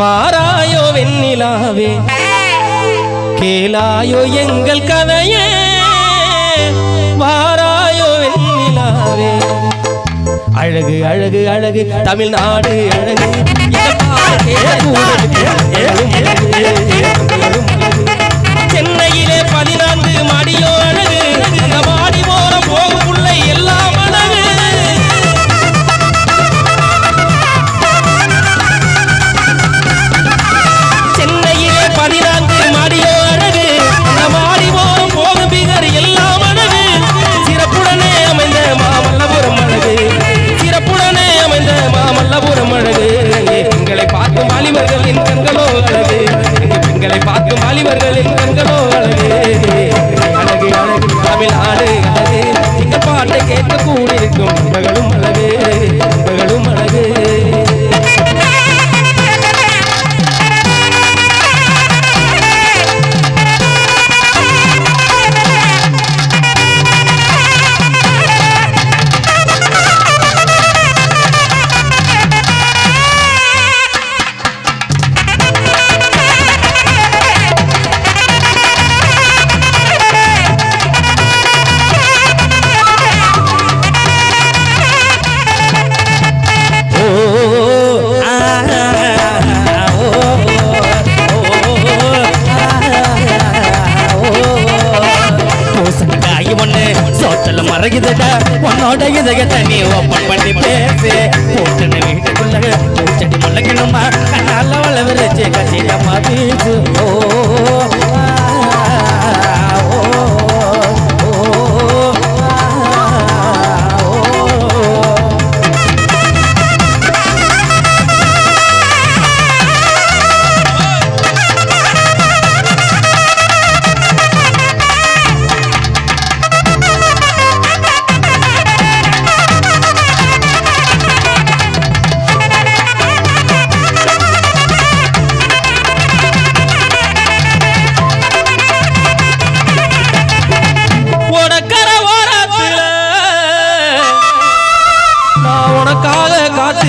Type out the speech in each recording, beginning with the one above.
வாராயோ வெண்ணிலாவே கேளாயோ எங்கள் கதையே வாராயோ வெண்ணிலாவே. அழகு அழகு அழகு தமிழ்நாடு அழகு. சென்னையிலே பதினான்கு மாடியோ உன்னோட இதயத்தை நீ ஓப்பன் பண்ணி பேசு வீட்டுக்குள்ள மல்லக்கணுமா கண்ணால வளவிருச்சு கச்சிதமா பேசு ஓ.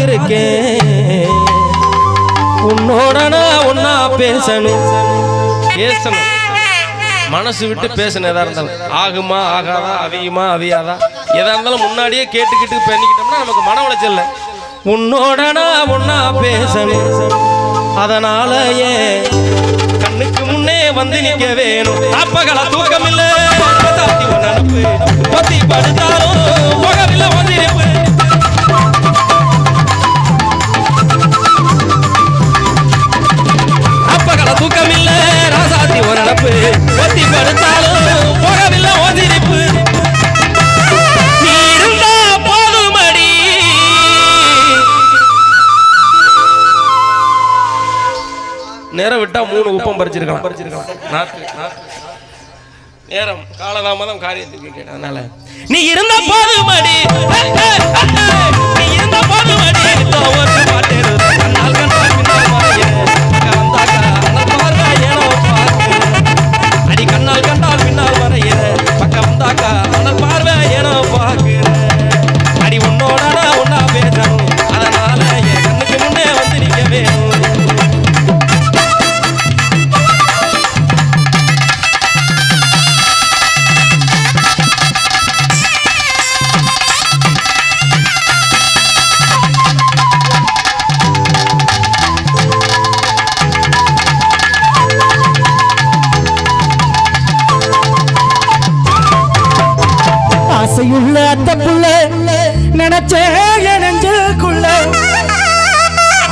காத்திருக்கேன் உன்னோட நான் ஒன்னா பேசணும். பேசணும். மனசு விட்டு பேசணும் எதா இருந்தாலும். ஆகுமா ஆகாதா அவியுமா அவியாதா? எதா இருந்தாலும் முன்னாடியே கேட்டுக்கிட்டு பண்ணிக்கிட்டோம்னா நமக்கு மன உளைச்சல் இல்லை. உன்னோட நான் ஒன்னா பேசணும். அதனால ஏன் கண்ணுக்கு முன்னே வந்து நிக்க வேணும். அப்பகல தூக்கம் இல்ல உன் பறிச்சிருக்கலாம் பறிச்சிருக்கலாம் நேரம் காலதாமதம் காரியத்துக்கு கேட்டதுனால அதனால. நீ இருந்த போது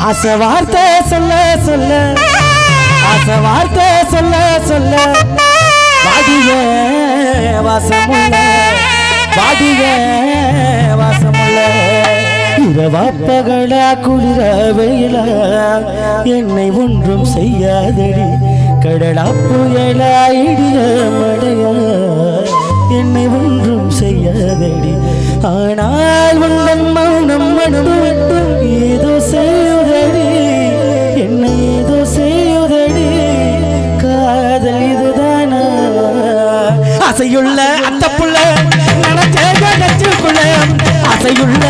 ஆசை வார்த்தை சொல்ல சொல்ல. ஆசை வார்த்தை சொல்ல சொல்ல. வாடிய வாசமுள்ள வாடிய வாசமுள்ள. இரவா பகலா குளிர வெயிலா என்னை ஒன்றும் செய்யாதடி. கடலா புயலா இடிய மழையா என்னை ஒன்றும் செய்யாதடி. ஆனால் உந்தன் மௌனம் மட்டும் ஏதோ செய்யுதடி அசையுள்ள அத்தப்புள்ள புள்ள அசையுள்ள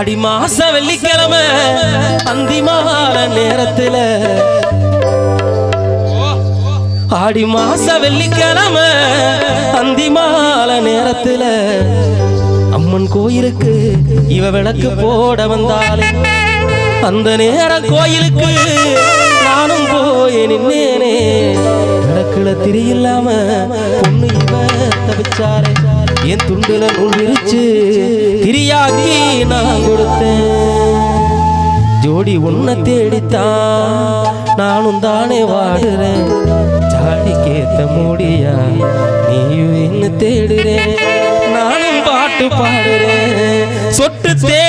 ஆடி மாச வெள்ளிக்கிழமை அந்திமால நேரத்துல. ஆடி மாச வெள்ளிக்கிழமை அந்திமால நேரத்துல. அம்மன் கோயிலுக்கு இவ விளக்கு போட வந்தாலே அந்த நேரம் கோயிலுக்கு நானும் போய் நின்னேனே. விளக்குல திரியில்லாம பொண்ணு இவ தவிச்சாரே என் துண்டுல நூல் விரிச்சு ஓடி உன்னை தேடித்தான் நானும் தானே வாடுறேன். ஜாடி கேத்த முடியா நீயும் என்ன தேடுறேன். நானும் பாட்டு பாடுறேன். சொட்டு தே